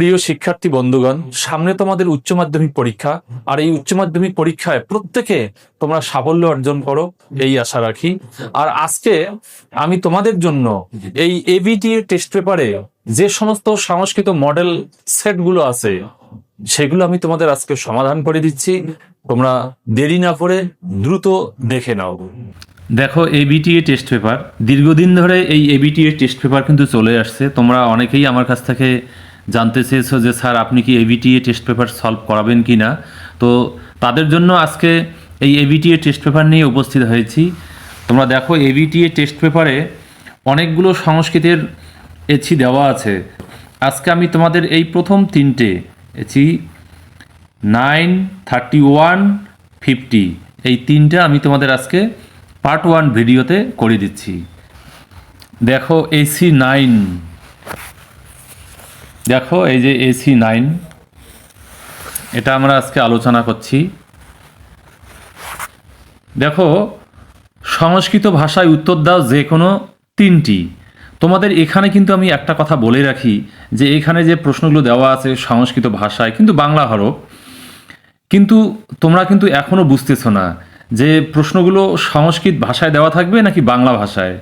প্রিয় শিক্ষার্থী বন্ধুগণ, সামনে তোমাদের উচ্চ মাধ্যমিক পরীক্ষা, আর এই উচ্চ মাধ্যমিক পরীক্ষায় প্রত্যেকে তোমরা সাফল্য অর্জন করো, এই আশা রাখি। আর আজকে আমি তোমাদের জন্য এই এবিটি টেস্ট পেপারে যে সমস্ত সংস্কৃত মডেল সেটগুলো আছে, সেগুলো আমি তোমাদের আজকে সমাধান করে দিচ্ছি। তোমরা দেরি না করে দ্রুত দেখে নাও। দেখো এবিটিএ টেস্ট পেপার দীর্ঘদিন ধরে এই এবিটিএ টেস্ট পেপার কিন্তু চলে আসছে। তোমরা অনেকেই আমার কাছ থেকে জানতে চেয়েছো যে, স্যার, আপনি কি এবিটিএ টেস্ট পেপার সলভ করাবেন কি না? তো তাদের জন্য আজকে এই এবিটিএ টেস্ট পেপার নিয়ে উপস্থিত হয়েছি। তোমরা দেখো এবিটিএ টেস্ট পেপারে অনেকগুলো সংস্কৃতের এছি দেওয়া আছে। আজকে আমি তোমাদের এই প্রথম তিনটে এছি নাইন থার্টি ওয়ান ফিফটি এই তিনটা আমি তোমাদের আজকে পার্ট ওয়ান ভিডিওতে করে দিচ্ছি। দেখো এসি নাইন দেখো, এই যে এসি নাইন এটা আমরা আজকে আলোচনা করছি। দেখো, সংস্কৃত ভাষায় উত্তর দাও যে কোনো তিনটি। তোমাদের এখানে কিন্তু আমি একটা কথা বলে রাখি যে এখানে যে প্রশ্নগুলো দেওয়া আছে সংস্কৃত ভাষায়, কিন্তু বাংলা হরফ, কিন্তু তোমরা কিন্তু এখনও বুঝতেছো না যে প্রশ্নগুলো সংস্কৃত ভাষায় দেওয়া থাকবে নাকি বাংলা ভাষায়।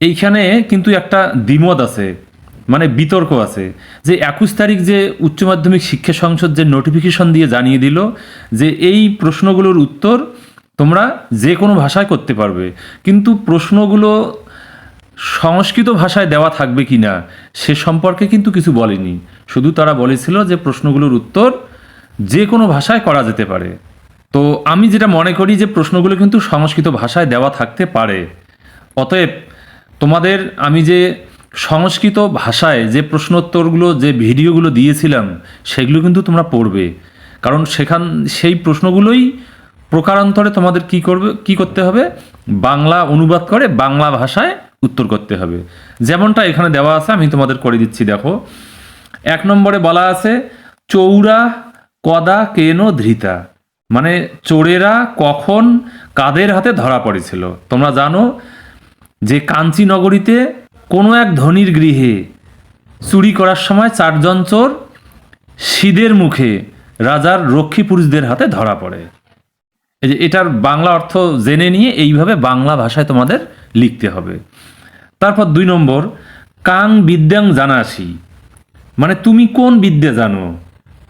এইখানে কিন্তু একটা দ্বিমত আছে। মানে বিতর্ক আছে, যে একুশ তারিখ যে উচ্চ মাধ্যমিক শিক্ষা সংসদ যে নোটিফিকেশন দিয়ে জানিয়ে দিল যে এই প্রশ্নগুলোর উত্তর তোমরা যে কোনো ভাষায় করতে পারবে। কিন্তু প্রশ্নগুলো সংস্কৃত ভাষায় দেওয়া থাকবে কি না, সে সম্পর্কে কিন্তু কিছু বলেনি। শুধু তারা বলেছিল যে প্রশ্নগুলোর উত্তর যে কোনো ভাষায় করা যেতে পারে। তো আমি যেটা মনে করি যে প্রশ্নগুলো কিন্তু সংস্কৃত ভাষায় দেওয়া থাকতে পারে। অতএব তোমাদের আমি যে সংস্কৃত ভাষায় যে প্রশ্নোত্তরগুলো, যে ভিডিওগুলো দিয়েছিলাম, সেগুলো কিন্তু তোমরা পড়বে। কারণ সেখান, সেই প্রশ্নগুলোই প্রকারান্তরে তোমাদের কি করবে, কি করতে হবে? বাংলা অনুবাদ করে বাংলা ভাষায় উত্তর করতে হবে। যেমনটা এখানে দেওয়া আছে, আমি তোমাদের করে দিচ্ছি, দেখো। এক নম্বরে বলা আছে, চৌরা কদা কেন ধৃতা? মানে চোরেরা কখন কাদের হাতে ধরা পড়েছিল? তোমরা জানো যে কাঞ্চি নগরীতে কোনো এক ধনির গৃহে। চুরি করার সময় চারজন চোর সিদের মুখে রাজার রক্ষী পুরুষদের হাতে ধরা পড়ে। এই যে এটার বাংলা অর্থ জেনে নিয়ে এইভাবে বাংলা ভাষায় তোমাদের লিখতে হবে। তারপর দুই নম্বর, কাং বিদ্যাং জানাসি। মানে তুমি কোন বিদ্যা জানো?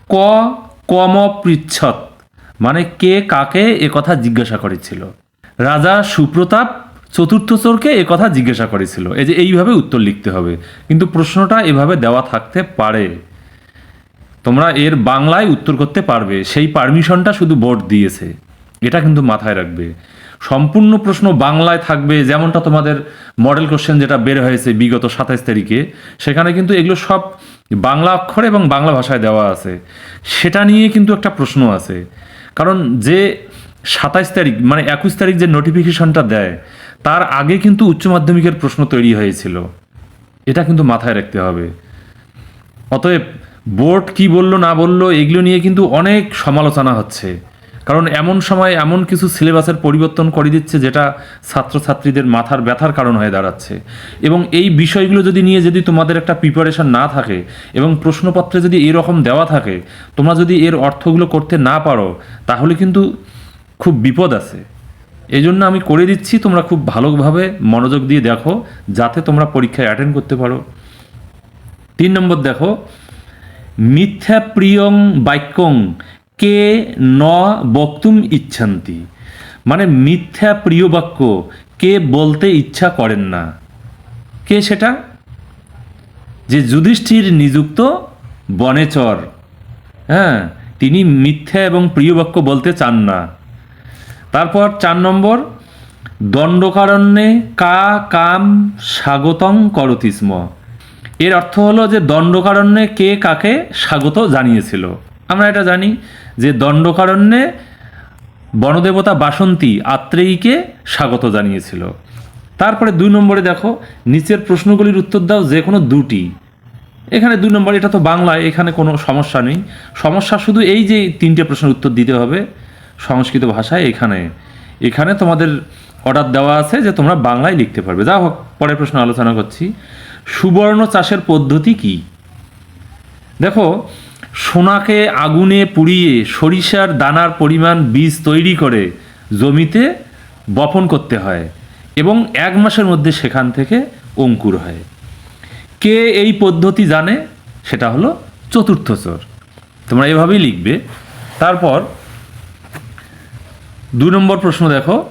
ক, কম পৃচ্ছৎ মানে কে কাকে এ কথা জিজ্ঞাসা করেছিল? রাজা সুপ্রতাপ চতুর্থ চোরকে এ কথা জিজ্ঞাসা করেছিল। এই যে এইভাবে উত্তর লিখতে হবে। কিন্তু প্রশ্নটা এভাবে দেওয়া থাকতে পারে। তোমরা এর বাংলায় উত্তর করতে পারবে। সেই পারমিশনটা শুধু বোর্ড দিয়েছে। এটা কিন্তু মাথায় রাখবে। সম্পূর্ণ প্রশ্ন বাংলায় থাকবে, যেমনটা তোমাদের মডেল কোশ্চেন যেটা বের হয়েছে বিগত সাতাইশ তারিখে, সেখানে কিন্তু এগুলো সব বাংলা অক্ষরে এবং বাংলা ভাষায় দেওয়া আছে। সেটা নিয়ে কিন্তু একটা প্রশ্ন আছে। কারণ যে সাতাইশ তারিখ মানে একুশ তারিখ যে নোটিফিকেশনটা দেয় তার আগে কিন্তু উচ্চ মাধ্যমিকের প্রশ্ন তৈরি হয়েছিল। এটা কিন্তু মাথায় রাখতে হবে। অতএব বোর্ড কি বলল, না বলল, এগুলো নিয়ে কিন্তু অনেক সমালোচনা হচ্ছে। কারণ এমন সময় এমন কিছু সিলেবাসের পরিবর্তন করে দিচ্ছে, যেটা ছাত্রছাত্রীদের মাথার ব্যথার কারণ হয়ে দাঁড়াচ্ছে। এবং এই বিষয়গুলো যদি নিয়ে যদি তোমাদের একটা প্রিপারেশন না থাকে, এবং প্রশ্নপত্রে যদি এরকম দেওয়া থাকে, তোমরা যদি এর অর্থগুলো করতে না পারো, তাহলে কিন্তু খুব বিপদ আছে। এই জন্য আমি করে দিচ্ছি, তোমরা খুব ভালোভাবে মনোযোগ দিয়ে দেখো, যাতে তোমরা পরীক্ষায় অ্যাটেন্ড করতে পারো। তিন নম্বর দেখো, মিথ্যা প্রিয়ং বাক্যং কে ন বক্তুম ইচ্ছান্তি। মানে মিথ্যা প্রিয় বাক্য, কে বলতে ইচ্ছা করেন না। কে সেটা? যে যুধিষ্ঠির নিযুক্ত বনেচর। হ্যাঁ তিনি মিথ্যা এবং প্রিয় বাক্য বলতে চান না। তারপর চার নম্বর, দণ্ডকারণ্যে কা কাম স্বাগতং করতিস্ম। এর অর্থ হলো যে দণ্ডকারণ্যে কে কাকে স্বাগত জানিয়েছিল। আমরা এটা জানি যে দণ্ডকারণ্যে বনদেবতা বাসন্তী আত্রেয়ীকে স্বাগত জানিয়েছিল। তারপরে দুই নম্বরে দেখো, নিচের প্রশ্নগুলির উত্তর দাও যে কোনো দুটি। এখানে দুই নম্বর, এটা তো বাংলায়, এখানে কোনো সমস্যা নেই। সমস্যা শুধু এই যে তিনটে প্রশ্নের উত্তর দিতে হবে। সংস্কৃত ভাষায় এখানে। এখানে তোমাদের অর্ডার দেওয়া আছে যে তোমরা বাংলায় লিখতে পারবে। যা হোক, পরের প্রশ্ন আলোচনা করছি। সুবর্ণ চাষের পদ্ধতি কি? দেখো, সোনাকে আগুনে পুড়িয়ে সরিষার দানার পরিমাণ বীজ তৈরি করে জমিতে বপন করতে হয় এবং এক মাসের মধ্যে সেখান থেকে অঙ্কুর হয়। কে এই পদ্ধতি জানে? সেটা হলো চতুর্থ চর। তোমরা এভাবেই লিখবে। তারপর দু নম্বর প্রশ্ন দেখো।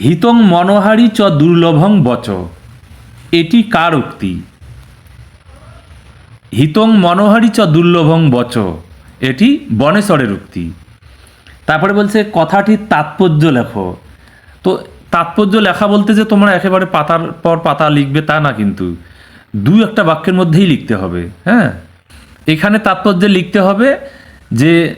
হিতং মনোহারি চ দুর্লভং বচ। এটি কার উক্তি? হিতং মনোহারি চ দুর্লভং বচ। এটি বনেশ্বরের উক্তি। তারপরে বলছে, কথাটির তাৎপর্য লেখো। তো তাৎপর্য লেখা বলতে যে তোমরা একেবারে পাতার পর পাতা লিখবে তা না কিন্তু। দু একটা বাক্যের মধ্যেই লিখতে হবে হ্যাঁ? এখানে তাৎপর্য লিখতে হবে যে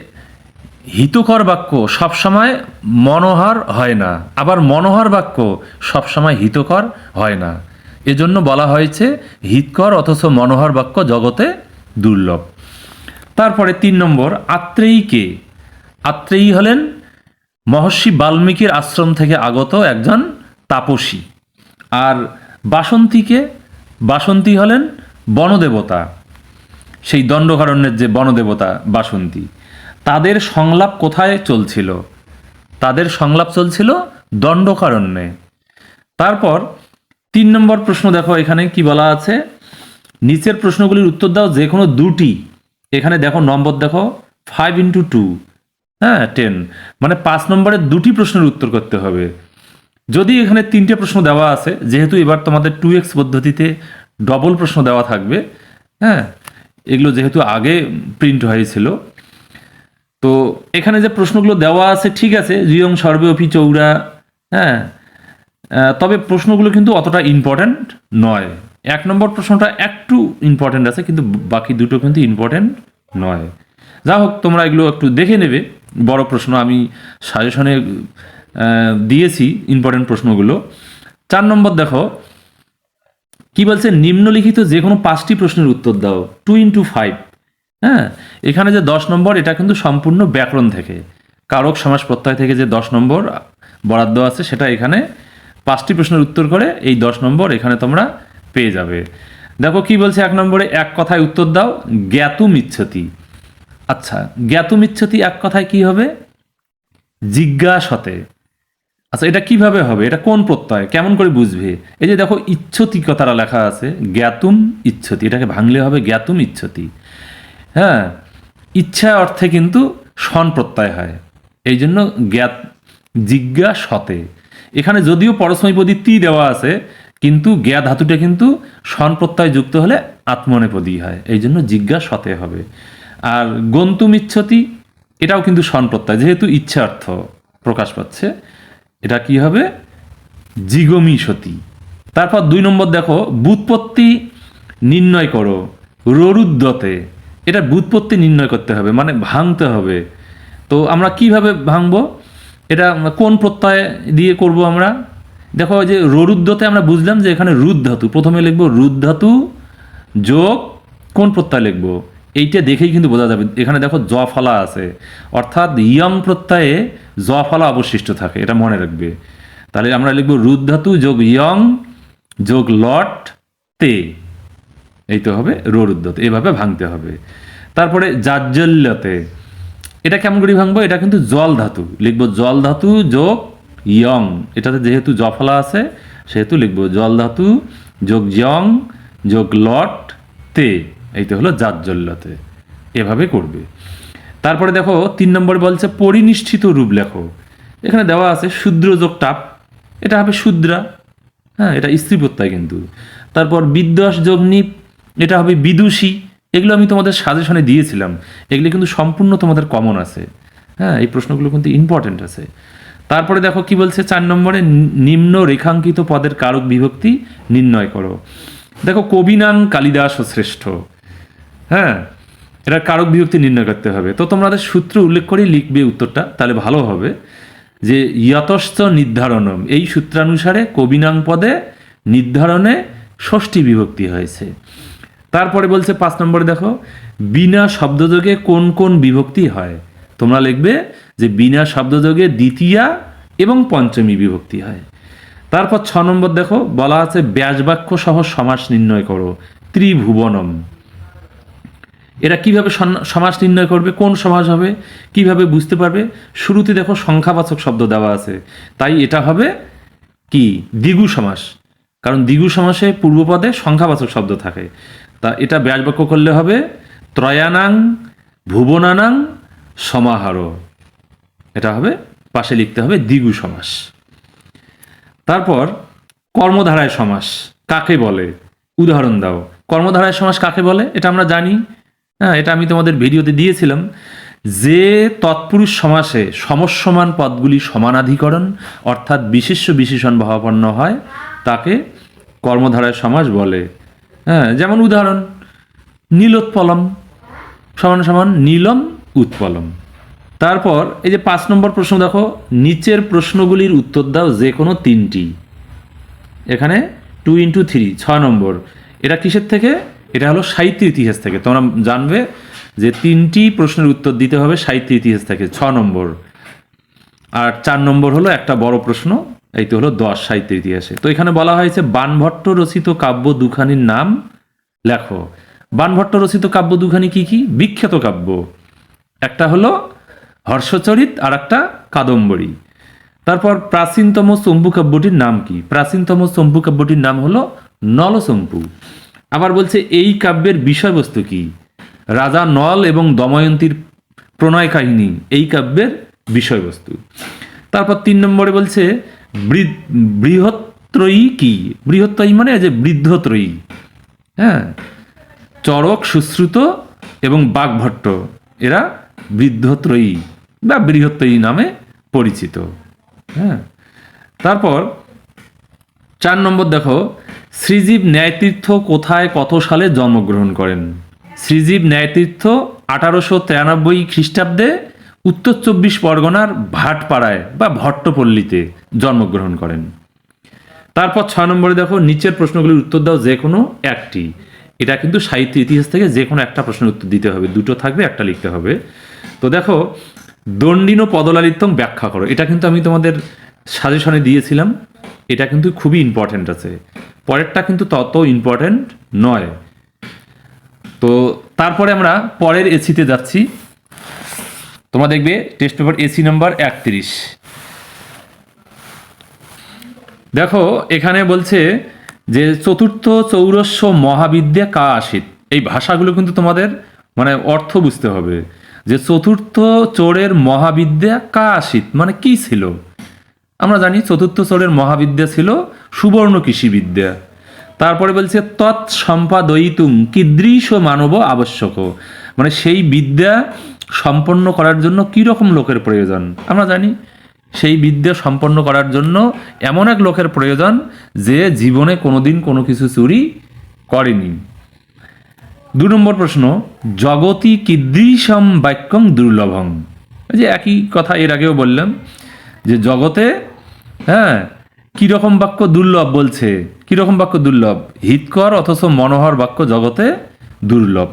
হিতকর বাক্য সবসময় মনোহর হয় না। আবার মনোহর বাক্য সবসময় হিতকর হয় না। এজন্য বলা হয়েছে, হিতকর অথচ মনোহর বাক্য জগতে দুর্লভ। তারপরে তিন নম্বর, আত্রেয়ীকে। আত্রেয়ী হলেন মহর্ষি বাল্মীকির আশ্রম থেকে আগত একজন তাপসী। আর বাসন্তীকে, বাসন্তী হলেন বনদেবতা। সেই দণ্ডকারণ্যের যে বনদেবতা, বাসন্তী। তাদের সংলাপ কোথায় চলছিল? তাদের সংলাপ চলছিল দণ্ডকারণ্যে। তারপর তিন নম্বর প্রশ্ন দেখো, এখানে কি বলা আছে? নিচের প্রশ্নগুলির উত্তর দাও, যে কোনো দুটি। এখানে দেখো নম্বর দেখো ফাইভ ইন্টু টু হ্যাঁ টেন মানে পাঁচ নম্বরের দুটি প্রশ্নের উত্তর করতে হবে। যদি এখানে তিনটে প্রশ্ন দেওয়া আছে, যেহেতু এবার তোমাদের টু এক্স পদ্ধতিতে ডবল প্রশ্ন দেওয়া থাকবে হ্যাঁ এগুলো যেহেতু আগে প্রিন্ট হয়েছিল তো এখানে যে প্রশ্নগুলো দেওয়া আছে, ঠিক আছে, রিয়ং সর্বে অপি চৌরা হ্যাঁ তবে প্রশ্নগুলো কিন্তু অতটা ইম্পর্ট্যান্ট নয়। এক নম্বর প্রশ্নটা একটু ইম্পর্ট্যান্ট আছে, কিন্তু বাকি দুটো কিন্তু ইম্পর্ট্যান্ট নয়। যা হোক, তোমরা এগুলো একটু দেখে নেবে। বড় প্রশ্ন আমি সাজেশনে দিয়েছি ইম্পর্ট্যান্ট প্রশ্নগুলো। চার নম্বর দেখো, কি বলছে? নিম্নলিখিত যে কোনো পাঁচটি প্রশ্নের উত্তর দাও। টু ইন্টু ফাইভ হ্যাঁ এখানে যে দশ নম্বর, এটা কিন্তু সম্পূর্ণ ব্যাকরণ থেকে। কারক সমাস প্রত্যয় থেকে যে দশ নম্বর বরাদ্দ আছে, সেটা এখানে পাঁচটি প্রশ্নের উত্তর করে এই দশ নম্বর এখানে তোমরা পেয়ে যাবে। দেখো, কি বলছে এক নম্বরে? এক কথায় উত্তর দাও জ্ঞাতুম ইচ্ছতি আচ্ছা জ্ঞাতুম ইচ্ছতি এক কথায় কি হবে? জিজ্ঞাসতে। আচ্ছা এটা কীভাবে হবে? এটা কোন প্রত্যয়? কেমন করে বুঝবে? এই যে দেখো ইচ্ছতি কথাটা লেখা আছে, জ্ঞাতুম ইচ্ছতি। এটাকে ভাঙলে হবে জ্ঞাতুম ইচ্ছতি। হ্যাঁ ইচ্ছা অর্থে কিন্তু সন প্রত্যয় হয়। এই জন্য জ্ঞাত জিজ্ঞাসতে। এখানে যদিও পরস্মৈপদী তি দেওয়া আছে, কিন্তু জ্ঞা ধাতুটা কিন্তু সন প্রত্যয় যুক্ত হলে আত্মনেপদী হয়। এই জন্য জিজ্ঞাসতে হবে। আর গন্তুম ইচ্ছতি, এটাও কিন্তু সন প্রত্যয়, যেহেতু ইচ্ছা অর্থ প্রকাশ পাচ্ছে, এটা কি হবে? জিগমি সতী। তারপর দুই নম্বর দেখো, বুৎপত্তি নির্ণয় করো ররুদ্যতে এটা বুৎপত্তি নির্ণয় করতে হবে মানে ভাঙতে হবে। তো আমরা কীভাবে ভাঙবো? এটা কোন প্রত্যয় দিয়ে করব আমরা? দেখো যে ররুদ্যতে আমরা বুঝলাম যে এখানে রুদ ধাতু, প্রথমে লিখব রুদ ধাতু যোগ কোন প্রত্যয় লিখব? এইটা দেখেই কিন্তু বোঝা যাবে, এখানে দেখো জ ফলা আছে, অর্থাৎ ইয়ং প্রত্যয়ে জ ফলা অবশিষ্ট থাকে, এটা মনে রাখবে। তাহলে আমরা লিখব রুদ ধাতু যোগ ইয়ং যোগ লট তে, এই তো হবে রোরুদ্যতে এভাবে ভাঙতে হবে। তারপরে জাজ্জল্যতে। এটা কেমন করে ভাঙবো? এটা কিন্তু জল ধাতু। লিখব জল ধাতু যোগ ইয়ং। এটাতে যেহেতু জফলা আছে, সেহেতু লিখব জল ধাতু যোগ ইয়ং যোগ লট তে। এই তো হলো জাজ্জল্যতে। এভাবে করবে। তারপরে দেখো, তিন নম্বর বলছে পরিনিষ্ঠিত রূপ লেখো। এখানে দেওয়া আছে শূদ্র যোগ টাপ এটা হবে শূদ্রা। হ্যাঁ এটা স্ত্রী প্রত্যয় কিন্তু। তারপর বিদ্বাস যোগ নিপ। এটা হবে বিদুষী। এগুলো আমি তোমাদের সাজেশনে দিয়েছিলাম। এগুলো কিন্তু সম্পূর্ণ তোমাদের কমন আছে। হ্যাঁ এই প্রশ্নগুলো কিন্তু ইম্পর্টেন্ট আছে। তারপরে দেখো কি বলছে চার নম্বরে নিম্ন রেখাঙ্কিত পদের কারক বিভক্তি নির্ণয় করো। দেখো কবিনাং কালিদাস ও শ্রেষ্ঠ। হ্যাঁ এটা কারক বিভক্তি নির্ণয় করতে হবে। তো তোমাদের সূত্র উল্লেখ করেই লিখবে উত্তরটা, তাহলে ভালো হবে। যে ইয়তশ্চ নির্ধারণম এই সূত্রানুসারে কবিনাং পদে নির্ধারণে ষষ্ঠী বিভক্তি হয়েছে। তারপরে বলছে পাঁচ নম্বরে দেখো, বিনা শব্দযোগে কোন কোন বিভক্তি হয়? তোমরা লিখবে যে বিনা শব্দযোগে দ্বিতীয়া এবং পঞ্চমী বিভক্তি হয়। তারপর ছ নম্বর দেখো, বলা আছে ব্যাসবাক্য সহ সমাস নির্ণয় করো, ত্রিভুবনম। এরা কীভাবে সমাস নির্ণয় করবে, কোন সমাস হবে, কীভাবে বুঝতে পারবে? শুরুতে দেখো সংখ্যাবাচক শব্দ দেওয়া আছে। তাই এটা হবে কি? দ্বিগু সমাস। কারণ দ্বিগু সমাসে পূর্বপদে সংখ্যাবাচক শব্দ থাকে। তা এটা ব্যাসবাক্য করলে হবে, ত্রয়ানাং ভুবনানাং সমাহার। এটা হবে, পাশে লিখতে হবে দ্বিগু সমাস। তারপর কর্মধারায় সমাস, কাকে বলে? উদাহরণ দাও। কর্মধারায় সমাস কাকে বলে? এটা আমরা জানি। হ্যাঁ এটা আমি তোমাদের ভিডিওতে দিয়েছিলাম। যে তৎপুরুষ সমাসে সমস্যমান পদগুলি সমানাধিকরণ, অর্থাৎ বিশেষ্য বিশেষণ ভাবাপন্ন হয়, তাকে কর্মধারায় সমাস বলে। হ্যাঁ যেমন উদাহরণ, নীলোৎপলম, সমান সমান নীলম উৎপলম। তারপর এই যে পাঁচ নম্বর প্রশ্ন দেখো, নিচের প্রশ্নগুলির উত্তর দাও যে কোনো তিনটি। এখানে টু ইন্টু থ্রি ছয় নম্বর। এটা কিসের থেকে? এটা হলো সাহিত্য ইতিহাস থেকে। তোমরা জানবে যে তিনটি প্রশ্নের উত্তর দিতে হবে সাহিত্য ইতিহাস থেকে, ছ নম্বর। আর চার নম্বর হলো একটা বড় প্রশ্ন এই তো হলো দশ সাহিত্য ইতিহাসে তো এখানে বলা হয়েছে, বানভট্ট রচিত কাব্য দুখানির নাম লেখো। বানভট্ট রচিত কাব্য দুখানি কি কি? বিখ্যাত কাব্য। একটা হলো হর্ষচরিত আর একটা কাদম্বরী। তারপর প্রাচীনতম চম্পু কাব্যটির নাম কি? প্রাচীনতম চম্পু কাব্যটির নাম হলো নলচম্পু আবার বলছে, এই কাব্যের বিষয়বস্তু কি? রাজা নল এবং দময়ন্তীর প্রণয় কাহিনী, এই কাব্যের বিষয়বস্তু। তারপর তিন নম্বরে বলছে বৃ- বৃহত্রয়ী কি? বৃহত্রয়ী মানে যে বৃদ্ধত্রয়ী। হ্যাঁ? চরক সুশ্রুত এবং বাঘভট্ট, এরা বৃদ্ধত্রয়ী বা বৃহত্রয়ী নামে পরিচিত। হ্যাঁ? তারপর চার নম্বর দেখো, শ্রীজীব ন্যায়তীর্থ কোথায় কত সালে জন্মগ্রহণ করেন? শ্রীজীব ন্যায়তীর্থ আঠারোশো তিরানব্বই খ্রিস্টাব্দে উত্তর চব্বিশ পরগনার ভাটপাড়ায় বা ভট্টপল্লীতে জন্মগ্রহণ করেন। তারপর ছয় নম্বরে দেখো, নিচের প্রশ্নগুলির উত্তর দাও যে কোনো একটি। এটা কিন্তু সাহিত্য ইতিহাস থেকে যে কোনো একটা প্রশ্নের উত্তর দিতে হবে। দুটো থাকবে, একটা লিখতে হবে। তো দেখো, দণ্ডিন পদলালিত্যম ব্যাখ্যা করো। এটা কিন্তু আমি তোমাদের সাজেশনে দিয়েছিলাম। এটা কিন্তু খুবই ইম্পর্ট্যান্ট আছে। পরেরটা কিন্তু তত ইম্পর্ট্যান্ট নয়। তো তারপরে আমরা পরের এসিতে যাচ্ছি। তোমরা দেখবে টেস্ট পেপার এসি নাম্বার একত্রিশ। দেখো, এখানে বলছে যে চতুর্থ চৌরস্য মহাবিদ্যা কা আসিত। এই ভাষাগুলো কিন্তু তোমাদের মানে অর্থ বুঝতে হবে। যে চতুর্থ চোরের মহাবিদ্যা কা আসিত মানে কি ছিল? আমরা জানি চতুর্থ চোরের মহাবিদ্যা ছিল সুবর্ণ কৃষিবিদ্যা। তারপরে বলছে, তৎ সম্পাদয়িতুম কিদৃশ মানব আবশ্যক। মানে সেই বিদ্যা সম্পন্ন করার জন্য কী রকম লোকের প্রয়োজন? আমরা জানি, সেই বিদ্যা সম্পন্ন করার জন্য এমন এক লোকের প্রয়োজন যে জীবনে কোনোদিন কোনো কিছু চুরি করেনি। দু নম্বর প্রশ্ন, জগতি কিদৃশম বাক্যং দুর্লভং। যে একই কথা এর আগেও বললাম, যে জগতে হ্যাঁ কীরকম বাক্য দুর্লভ বলছে? কীরকম বাক্য দুর্লভ? হিতকর অথচ মনোহর বাক্য জগতে দুর্লভ।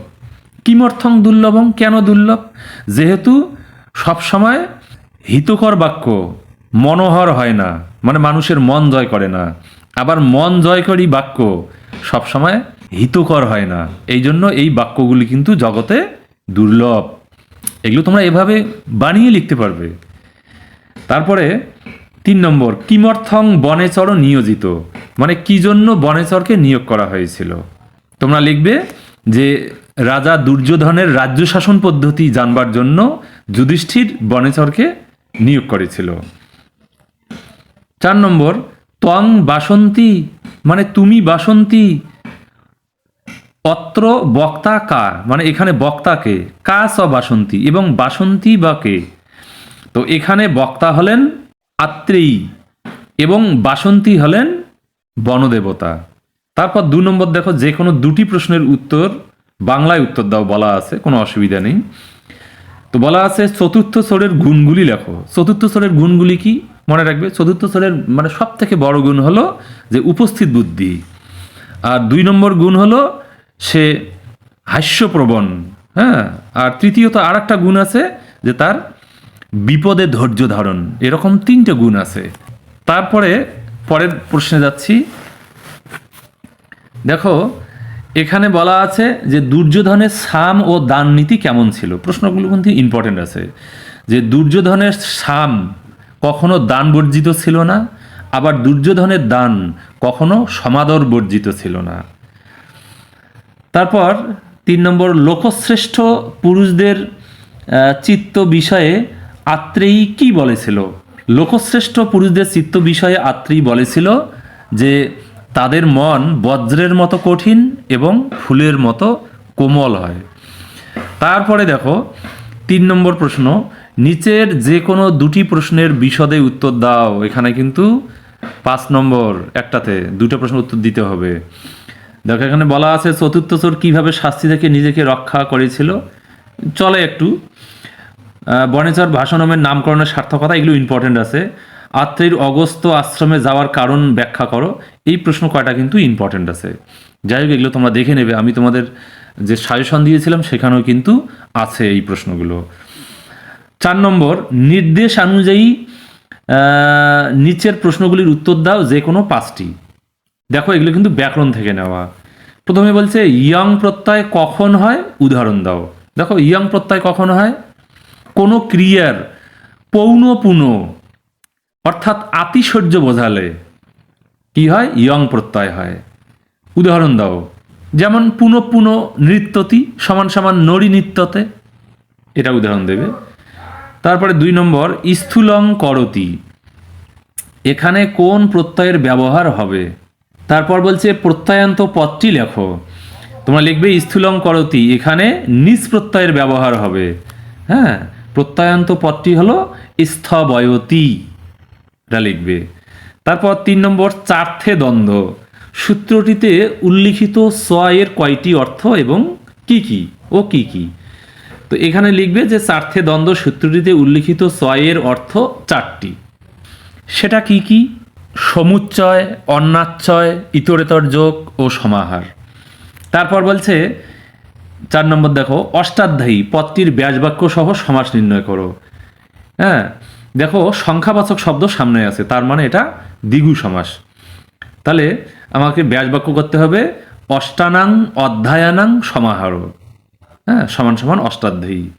কিমর্থং দুর্লভং কেন দুর্লভ? যেহেতু সবসময় হিতকর বাক্য, মনোহর হয় না মানে মানুষের মন জয় করে না। আবার মন জয়কারী বাক্য সবসময় হিতকর হয় না। এই জন্য এই বাক্যগুলি কিন্তু জগতে দুর্লভ। এগুলো তোমরা এভাবে বানিয়ে লিখতে পারবে। তারপরে তিন নম্বর, কিমর্থং বনেচর নিয়োজিত। মানে কি জন্য বনেচরকে নিয়োগ করা হয়েছিল? তোমরা লিখবে যে রাজা দুর্যোধনের রাজ্য শাসন পদ্ধতি জানবার জন্য যুধিষ্ঠির বনেচরকে নিয়োগ করেছিল। চার নম্বর তং বাসন্তী মানে তুমি বাসন্তী, অত্র বক্তা কা মানে এখানে বক্তাকে কা স বাসন্তী এবং বাসন্তী বা কে? তো এখানে বক্তা হলেন আত্রেয়ী এবং বাসন্তী হলেন বনদেবতা। তারপর দু নম্বর দেখো, যে কোনো দুটি প্রশ্নের উত্তর বাংলায় উত্তর দাও, বলা আছে, কোনো অসুবিধা নেই। তো বলা আছে, চতুর্থ স্বরের গুণগুলি লেখো। চতুর্থ স্বরের গুণগুলি কি? মনে রাখবে, চতুর্থ স্বরের মানে সব থেকে বড় গুণ হলো যে উপস্থিত বুদ্ধি। আর দুই নম্বর গুণ হলো সে হাস্যপ্রবণ হ্যাঁ? আর তৃতীয়ত আর একটা গুণ আছে যে তার বিপদে ধৈর্য ধারণ। এরকম তিনটে গুণ আছে। তারপরে পরের প্রশ্নে যাচ্ছি। দেখো এখানে বলা আছে যে দুর্যোধনের সাম ও দান নীতি কেমন ছিল? প্রশ্নগুলো কিন্তু ইম্পর্টেন্ট আছে। যে দুর্যোধনের সাম কখনো দান বর্জিত ছিল না, আবার দুর্যোধনের দান কখনো সমাদর বর্জিত ছিল না। তারপর তিন নম্বর, লোকশ্রেষ্ঠ পুরুষদের চিত্ত বিষয়ে আত্রেয়ী কি বলেছিল? লোকশ্রেষ্ঠ পুরুষদের চিত্ত বিষয়ে আত্রেয়ী বলেছিল যে তাদের মন বজ্রের মতো কঠিন এবং ফুলের মতো কোমল হয়। তারপরে দেখো, তিন নম্বর প্রশ্ন, নিচের যে কোনো দুটি প্রশ্নের বিশদে উত্তর দাও। এখানে কিন্তু পাঁচ নম্বর একটাতে দুটো প্রশ্ন উত্তর দিতে হবে। দেখো, এখানে বলা আছে, চতুর্থ চোর কীভাবে শাস্তি থেকে নিজেকে রক্ষা করেছিল? চলে একটু। বনেচর ভাষণমের নামকরণের সার্থকতা এগুলো ইম্পর্টেন্ট আছে। আত্রের অগস্ত আশ্রমে যাওয়ার কারণ ব্যাখ্যা করো। এই প্রশ্ন কয়টা কিন্তু ইম্পর্টেন্ট আছে। যাই হোক, এগুলো তোমরা দেখে নেবে। আমি তোমাদের যে সাজেশন দিয়েছিলাম, সেখানেও কিন্তু আছে এই প্রশ্নগুলো। চার নম্বর, নির্দেশ অনুযায়ী নিচের প্রশ্নগুলির উত্তর দাও যে কোনো পাঁচটি। দেখো, এগুলো কিন্তু ব্যাকরণ থেকে নেওয়া। প্রথমে বলছে, ইয়ং প্রত্যয় কখন হয়? উদাহরণ দাও। দেখো, ইয়ং প্রত্যয় কখন হয়? কোনো ক্রিয়ার পৌন পুন অর্থাৎ আতিশয্য বোঝালে কি হয়? ইয়ং প্রত্যয় হয়। উদাহরণ দাও। যেমন পুনঃ পুনঃ নৃত্যতি সমান সমান নড়ি নৃত্যতে, এটা উদাহরণ দেবে। তারপরে দুই নম্বর, স্থূলং করতি। এখানে কোন প্রত্যয়ের ব্যবহার হবে? তারপর বলছে, প্রত্যয়ান্ত পদটি লেখো। তোমরা লিখবে, স্থূলং করতি। এখানে নিজ প্রত্যয়ের ব্যবহার হবে। হ্যাঁ প্রত্যয়ান্ত পদটি হলো স্থবয়তি। এটা লিখবে। তারপর তিন নম্বর, চার্থে দ্বন্দ্ব। সূত্রটিতে উল্লিখিত এর কয়টি অর্থ এবং কি কি ও কি কি। তো এখানে লিখবে যে চার্থে দ্বন্দ্ব সূত্রটিতে উল্লিখিত এর অর্থ চারটি। সেটা কি কি? সমুচ্চয়, অন্নাচ্চয়, ইতরেতর যোগ ও সমাহার। তারপর বলছে, চার নম্বর দেখো, অষ্টাধ্যায়ী, পদটির ব্যাসবাক্য সহ সমাস নির্ণয় করো। হ্যাঁ? দেখো, সংখ্যাবাচক শব্দ সামনে আছে, তার মানে এটা দ্বিগু সমাস। তাহলে আমাকে ব্যাস বাক্য করতে হবে, অষ্টানাং অধ্যায়ানাং সমাহার। হ্যাঁ সমান সমান অষ্টাধ্যায়ী।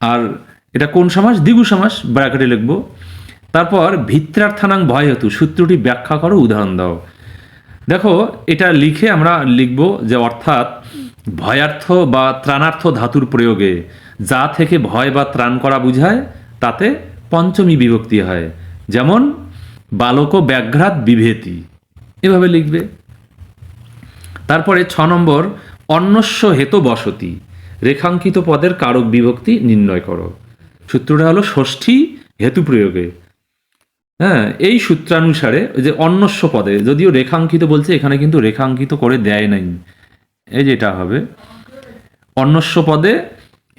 আর এটা কোন সমাস? দ্বিগু সমাস, ব্র্যাকেটে লিখব। তারপর ভিত্রার্থানাং ভয় হেতু সূত্রটি ব্যাখ্যা করো, উদাহরণ দাও। দেখো, এটা লিখে আমরা লিখব যে অর্থাৎ ভয়ার্থ বা ত্রাণার্থ ধাতুর প্রয়োগে যা থেকে ভয় বা ত্রাণ করা বুঝায়, তাতে পঞ্চমী বিভক্তি হয়, যেমন, বালক ব্যাঘ্রাত বিভেতি। এভাবে লিখবে। তারপরে ছ নম্বর, অন্যস্য হেতু বসতি, রেখাঙ্কিত পদের কারক বিভক্তি নির্ণয় করো। সূত্রটা হলো ষষ্ঠী হেতু প্রয়োগে। হ্যাঁ এই সূত্রানুসারে যে অন্যস্য পদে, যদিও রেখাঙ্কিত বলছে, এখানে কিন্তু রেখাঙ্কিত করে দেয় নাই। এই যে এটা হবে। অন্যস্য পদে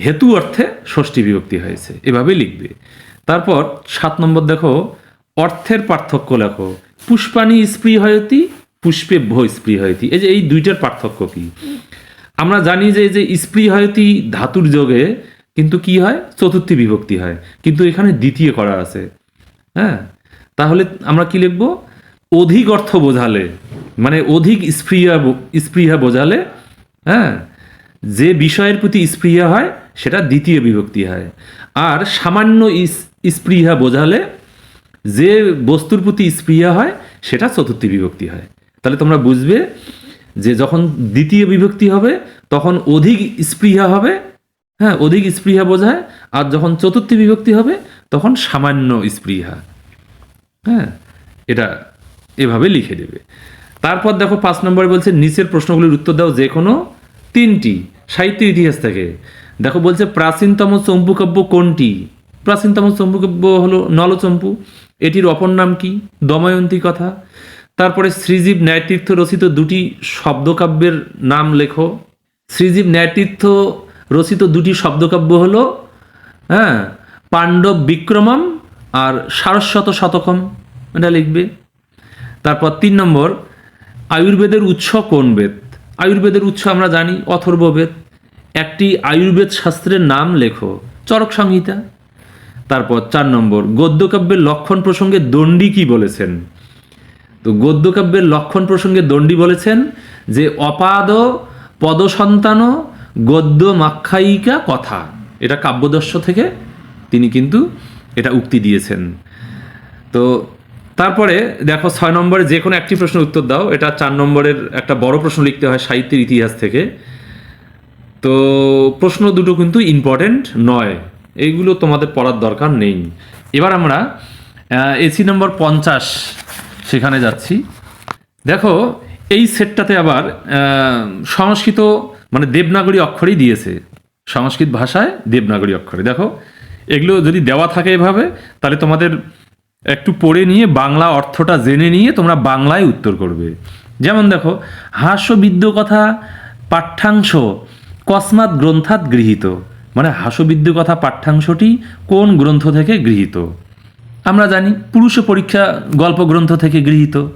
হেতু অর্থে ষষ্ঠী বিভক্তি হয়েছে। এভাবে লিখবে। তারপর সাত নম্বর দেখো, অর্থের পার্থক্য লেখো। পুষ্পাণী স্পৃহয়তি পুষ্পে ভো স্পৃহয়তি এই যে এই দুইটার পার্থক্য কি? আমরা জানি যে যে স্পৃহয়তি ধাতুর যোগে, কিন্তু কি হয়? চতুর্থী বিভক্তি হয়। কিন্তু এখানে দ্বিতীয় করা আছে। হ্যাঁ? তাহলে আমরা কি লিখব? অধিক অর্থ বোঝালে মানে অধিক স্পৃহা বো- স্পৃহা বোঝালে হ্যাঁ? যে বিষয়ের প্রতি স্পৃহা হয়, সেটা দ্বিতীয় বিভক্তি হয়। আর সামান্য স্পৃহা বোঝালে যে বস্তুর প্রতি স্পৃহা হয়, সেটা চতুর্থী বিভক্তি হয়। তাহলে তোমরা বুঝবে যে যখন দ্বিতীয় বিভক্তি হবে, তখন অধিক স্পৃহা হবে হ্যাঁ অধিক স্পৃহা বোঝায়, আর যখন চতুর্থী বিভক্তি হবে, তখন সামান্য স্পৃহা। হ্যাঁ এটা এভাবে লিখে দেবে। তারপর দেখো পাঁচ নম্বরে বলছে, নিচের প্রশ্নগুলির উত্তর দাও যে কোনো তিনটি। সাহিত্য ইতিহাস থেকে। দেখো বলছে, প্রাচীনতম চম্পুকাব্য কোনটি? প্রাচীনতম চম্পুকাব্য হলো নলচম্পু। এটির অপর নাম কি? দময়ন্তী কথা। তারপরে শ্রীজীব ন্যায়তীর্থ রচিত দুটি শব্দকাব্যের নাম লেখো। শ্রীজীব ন্যায়তীর্থ রচিত দুটি শব্দকাব্য হলো হ্যাঁ পাণ্ডব বিক্রমম আর সারস্বত শতকম। এটা লিখবে। তারপর তিন নম্বর, আয়ুর্বেদের উৎস কোন বেদ? আয়ুর্বেদের উৎস আমরা জানি অথর্ববেদ একটি আয়ুর্বেদ শাস্ত্রের নাম লেখো। চরক সংহিতা। তারপর চার নম্বর, গদ্যকাব্যের লক্ষণ প্রসঙ্গে দণ্ডী কি বলেছেন? তো গদ্যকাব্যের লক্ষণ প্রসঙ্গে দণ্ডী বলেছেন যে অপাদ পদসন্তান গদ্য মাক্ষায়িকা কথা। এটা কাব্যদর্শ থেকে তিনি কিন্তু এটা উক্তি দিয়েছেন। তো তারপরে দেখো ছয় নম্বরে যে কোনো একটি প্রশ্নের উত্তর দাও, এটা চার নম্বরের একটা বড় প্রশ্ন লিখতে হয় সাহিত্যের ইতিহাস থেকে। তো প্রশ্ন দুটো কিন্তু ইম্পর্টেন্ট নয়। এইগুলো তোমাদের পড়ার দরকার নেই। এবার আমরা এসি নম্বর পঞ্চাশ সেখানে যাচ্ছি। দেখো, এই সেটটাতে আবার সংস্কৃত মানে দেবনাগরী অক্ষরই দিয়েছে। সংস্কৃত ভাষায় দেবনাগরী অক্ষরে। দেখো, এগুলো যদি দেওয়া থাকে এভাবে, তাহলে তোমাদের একটু পড়ে নিয়ে বাংলা অর্থটা জেনে নিয়ে তোমরা বাংলায় উত্তর করবে। যেমন দেখো হাস্যবিদ্য কথা পাঠ্যাংশ কসমাৎ গ্রন্থাৎ গৃহীত। মানে হাস্যবিদ্য কথা পাঠ্যাংশটি কোন গ্রন্থ থেকে গৃহীত? আমরা জানি পুরুষ পরীক্ষা গল্প গ্রন্থ থেকে গৃহীত।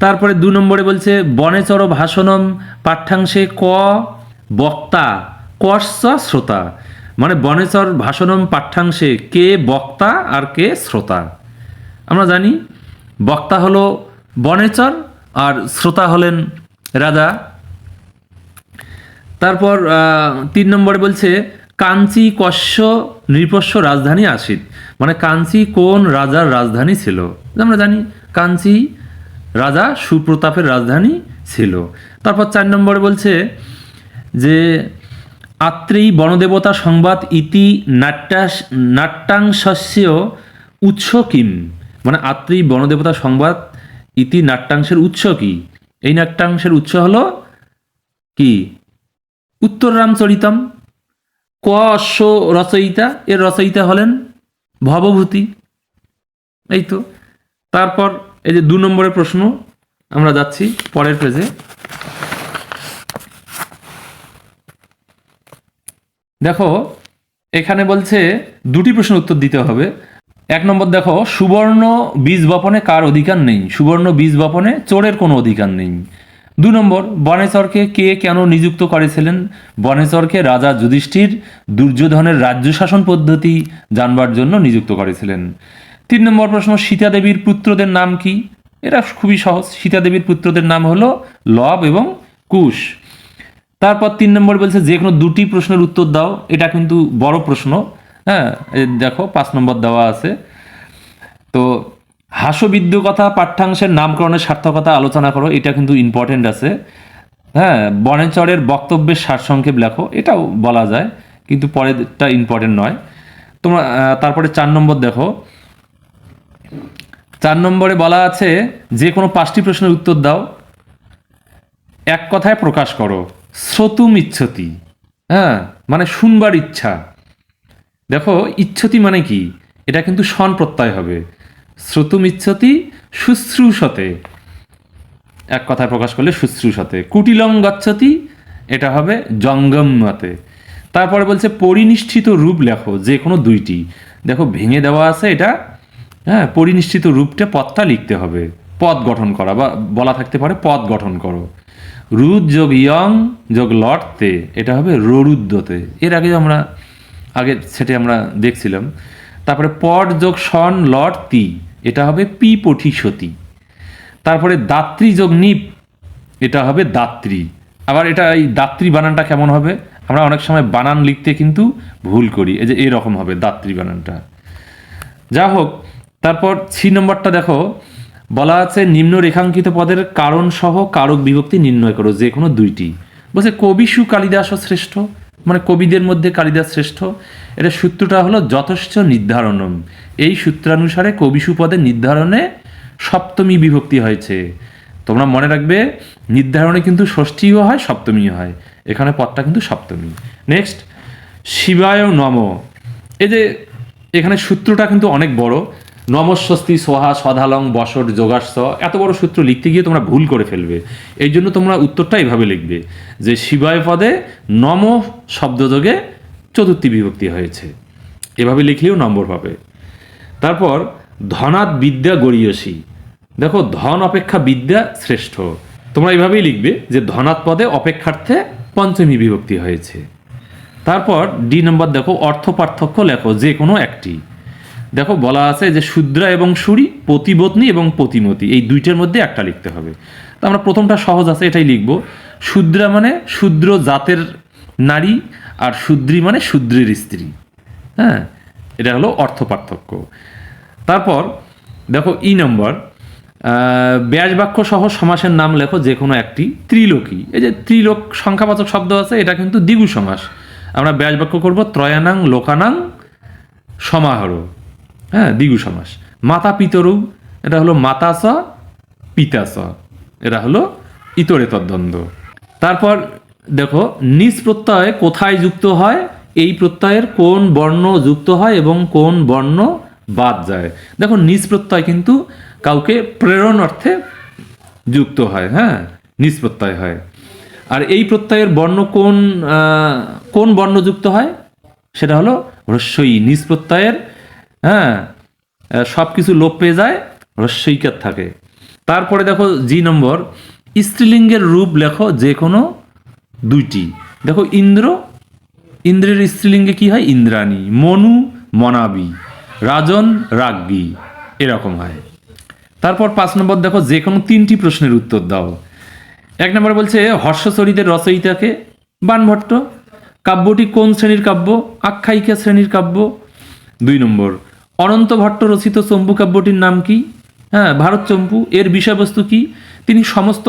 তারপরে দু নম্বরে বলছে বনেচর ভাষণম পাঠ্যাংশে ক, বক্তা কস্য শ্রোতা। মানে বনেচর ভাষণম পাঠ্যাংশে কে বক্তা আর কে শ্রোতা। আমরা জানি বক্তা হলো বনেচর আর শ্রোতা হলেন রাজা। তারপর তিন নম্বরে বলছে, কাঞ্চি কস্য নৃপস্য রাজধানী আসিত। মানে কাঞ্চি কোন রাজার রাজধানী ছিল? আমরা জানি, কাঞ্চি রাজা সুপ্রতাপের রাজধানী ছিল। তারপর চার নম্বরে বলছে যে আত্রেই বনদেবতা সংবাদ ইতি নাট্যাস নাট্যাংশস্য উৎস কিম? মানে আত্রেই বনদেবতা সংবাদ ইতি নাট্যাংশের উৎস কি? এই নাট্যাংশের উৎস হলো কি? উত্তর রামচরিতম। ক অশ্ব রচয়িতা। এর রচয়িতা হলেন ভবভূতি। এই তো। তারপর এই যে দু নম্বরের প্রশ্ন, আমরা যাচ্ছি পরের পেজে দেখো, এখানে বলছে দুটি প্রশ্ন উত্তর দিতে হবে। এক নম্বর দেখো, সুবর্ণ বীজ বপনে কার অধিকার নেই? সুবর্ণ বীজ বপনে চোরের কোনো অধিকার নেই। দু নম্বর, বনেশ্বরকে কে কেন নিযুক্ত করেছিলেন? বনেশ্বরকে রাজা যুধিষ্ঠির দুর্যোধনের রাজ্য শাসন পদ্ধতি জানবার জন্য নিযুক্ত করেছিলেন। তিন নম্বর প্রশ্ন, সীতা দেবীর পুত্রদের নাম কি? এটা খুবই সহজ, সীতা দেবীর পুত্রদের নাম হলো লব এবং কুশ। তারপর তিন নম্বর বলছে, যে কোনো দুটি প্রশ্নের উত্তর দাও, এটা কিন্তু বড় প্রশ্ন। হ্যাঁ দেখো, পাঁচ নম্বর দেওয়া আছে। তো হাস্যবিদ্য কথা পাঠ্যাংশের নামকরণের সার্থকতা আলোচনা করো, এটা কিন্তু ইম্পর্টেন্ট আছে। হ্যাঁ বনেচরের বক্তব্যের সারসংক্ষেপ লেখো, এটাও বলা যায়, কিন্তু পরেরটা ইম্পর্টেন্ট নয়। তোমরা তারপরে চার নম্বর দেখো। চার নম্বরে বলা আছে, যে কোনো পাঁচটি প্রশ্নের উত্তর দাও, এক কথায় প্রকাশ করো, শ্রোতুম ইচ্ছতি হ্যাঁ মানে শুনবার ইচ্ছা। দেখো, ইচ্ছতি মানে কি? এটা কিন্তু সন প্রত্যয় হবে। শ্রোতুম ইচ্ছতি শুশ্রূষতে। এক কথায় প্রকাশ করলে শুশ্রূষতে। কুটিলং গচ্ছতি এটা হবে জঙ্গমতে তারপরে বলছে পরিনিষ্ঠিত রূপ লেখো যে কোনো দুইটি। দেখো, ভেঙে দেওয়া আছে এটা হ্যাঁ পরিনিষ্ঠিত রূপটা পদটা লিখতে হবে। পদ গঠন করা, বা বলা থাকতে পারে পদ গঠন করো। রুদ যোগ ইয়ং যোগ লট তে এটা হবে ররুদ্যতে। এর আগে আমরা, আগের সেটে আমরা দেখছিলাম। তারপরে পট যোগ সন লট তি এটা হবে পি পঠি সতী তারপরে দাত্রী যোগ নিপ এটা হবে দাত্রী। আবার এটা এই দাত্রী বানানটা কেমন হবে? আমরা অনেক সময় বানান লিখতে কিন্তু ভুল করি। এই যে এরকম হবে দাত্রী বানানটা। যা হোক, তারপর ছি নম্বরটা দেখো। বলা আছে, নিম্ন রেখাঙ্কিত পদের কারণ সহ কারক বিভক্তি নির্ণয় করো, যে কোনো দুইটি। বলছে কবিসু কালিদাস শ্রেষ্ঠ? মানে কবিদের মধ্যে কালিদাস শ্রেষ্ঠ। এটা সূত্রটা হলো যথেষ্ট নির্ধারণম। এই সূত্রানুসারে কবিসু পদের নির্ধারণে সপ্তমী বিভক্তি হয়েছে। তোমরা মনে রাখবে, নির্ধারণে কিন্তু ষষ্ঠীও হয়, সপ্তমীও হয়। এখানে পদটা কিন্তু সপ্তমী। নেক্সট শিবায় নম। এই যে এখানে সূত্রটা কিন্তু অনেক বড়। নমস্বস্তি সোহা সধালং বসর যোগাস্য। এত বড় সূত্র লিখতে গিয়ে তোমরা ভুল করে ফেলবে। এই জন্য তোমরা উত্তরটা এইভাবে লিখবে যে শিবায় পদে নম শব্দযোগে চতুর্থী বিভক্তি হয়েছে। এভাবে লিখলেও নম্বর পাবে। তারপর, ধনাৎ বিদ্যা গড়িয়সী। দেখো, ধন অপেক্ষা বিদ্যা শ্রেষ্ঠ। তোমরা এইভাবেই লিখবে যে ধনাৎ পদে অপেক্ষার্থে পঞ্চমী বিভক্তি হয়েছে। তারপর, ডি নম্বর দেখো, অর্থ পার্থক্য লেখো যে কোনো একটি। দেখো বলা আছে যে শুদ্রা এবং সুরি পতিবত্নী এবং পতিমতি। এই দুইটার মধ্যে একটা লিখতে হবে। তো আমরা প্রথমটা সহজ আছে, এটাই লিখব। শূদ্রা মানে শূদ্র জাতের নারী আর শূদ্রী মানে শূদ্রের স্ত্রী। হ্যাঁ? এটা হলো অর্থ পার্থক্য। তারপর দেখো ই নম্বর ব্যাস বাক্য সহ সমাসের নাম লেখো যে কোনো একটি ত্রিলোকী। এই যে ত্রিলোক সংখ্যাবাচক শব্দ আছে, এটা কিন্তু দ্বিগু সমাস। আমরা ব্যাস বাক্য করব ত্রয়ানাং, লোকানাং, সমাহর। হ্যাঁ দ্বিগু সমাস। মাতা পিতরু, এটা হলো মাতা স পিতা স এটা হলো ইতরেতর দ্বন্দ্ব তারপর দেখো, নিজ প্রত্যয় কোথায় যুক্ত হয়? এই প্রত্যয়ের কোন বর্ণ যুক্ত হয় এবং কোন বর্ণ বাদ যায়? দেখো, নিজ প্রত্যয় কিন্তু কাউকে প্রেরণ অর্থে যুক্ত হয় হ্যাঁ নিজ প্রত্যয় হয়। আর এই প্রত্যয়ের বর্ণ কোন কোন বর্ণ যুক্ত হয়? সেটা হলো হ্রস্বই নিজ প্রত্যয়ের হ্যাঁ সব কিছু লোপ পেয়ে যায় হ্রস্বইকার থাকে। তারপরে দেখো জি নম্বর, স্ত্রীলিঙ্গের রূপ লেখো যে কোনো দুইটি। দেখো ইন্দ্র, ইন্দ্রের স্ত্রীলিঙ্গে কি হয়? ইন্দ্রাণী, মনু, মনাবি, রাজন রাজ্ঞী এরকম হয়। তারপর পাঁচ নম্বর দেখো যে কোনো তিনটি প্রশ্নের উত্তর দাও। এক নম্বর বলছে, হর্ষচরিতের রচয়িতাকে বানভট্ট, কাব্যটি কোন শ্রেণির কাব্য? আখ্যায়িকা শ্রেণির কাব্য। দুই নম্বর অনন্ত ভট্ট রচিত চম্পু কাব্যটির নাম কি? হ্যাঁ ভারত চম্পু। এর বিষয়বস্তু কি? তিনি সমস্ত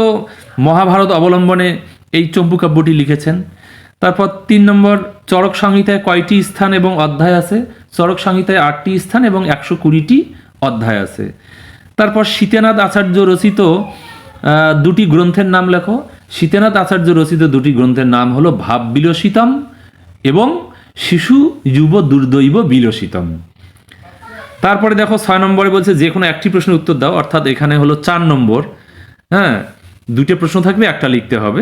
মহাভারত অবলম্বনে এই চম্পু কাব্যটি লিখেছেন। তারপর তিন নম্বর চরক সংহিতায় কয়টি স্থান এবং অধ্যায় আছে? চরক সংহিতায় আটটি স্থান এবং একশো কুড়িটি অধ্যায় আছে। তারপর শীতেনাথ আচার্য রচিত দুটি গ্রন্থের নাম লেখো। শীতেনাথ আচার্য রচিত দুটি গ্রন্থের নাম হলো ভাব বিলসিতম এবং শিশু যুব দুর্দৈব বিলসিতম। তারপরে দেখো ছয় নম্বরে বলছে, যে কোনো একটি প্রশ্নের উত্তর দাও। অর্থাৎ এখানে হলো চার নম্বর। হ্যাঁ দুটো প্রশ্ন থাকবে, একটা লিখতে হবে।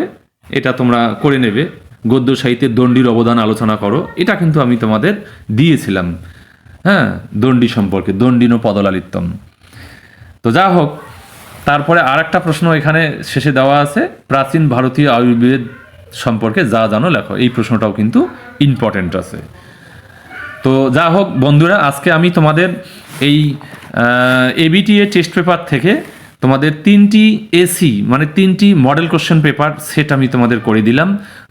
এটা তোমরা করে নেবে। গদ্য সাহিত্যের দণ্ডির অবদান আলোচনা করো। এটা কিন্তু আমি তোমাদের দিয়েছিলাম। হ্যাঁ দণ্ডি সম্পর্কে, দণ্ডিন পদলালিত্যম। তো যা হোক, তারপরে আর একটা প্রশ্ন এখানে শেষে দেওয়া আছে, প্রাচীন ভারতীয় আয়ুর্বেদ সম্পর্কে যা জানো লেখো। এই প্রশ্নটাও কিন্তু ইম্পর্টেন্ট আছে। তো যা হোক, বন্ধুরা, আজকে আমি তোমাদের এই এবিটিএ টেস্ট পেপার থেকে তোমাদের তিনটি এসি মানে তিনটি মডেল কোশ্চেন পেপার সেট আমি তোমাদের করে দিলাম।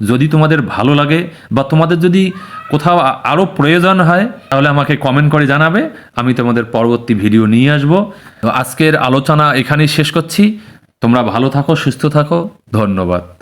যদি তোমাদের ভালো লাগে বা তোমাদের যদি কোথাও আরও প্রয়োজন হয়, তাহলে আমাকে কমেন্ট করে জানাবে। আমি তোমাদের পরবর্তী ভিডিও নিয়ে আসব। তো আজকের আলোচনা এখানেই শেষ করছি। তোমরা ভালো থাকো, সুস্থ থাকো। ধন্যবাদ।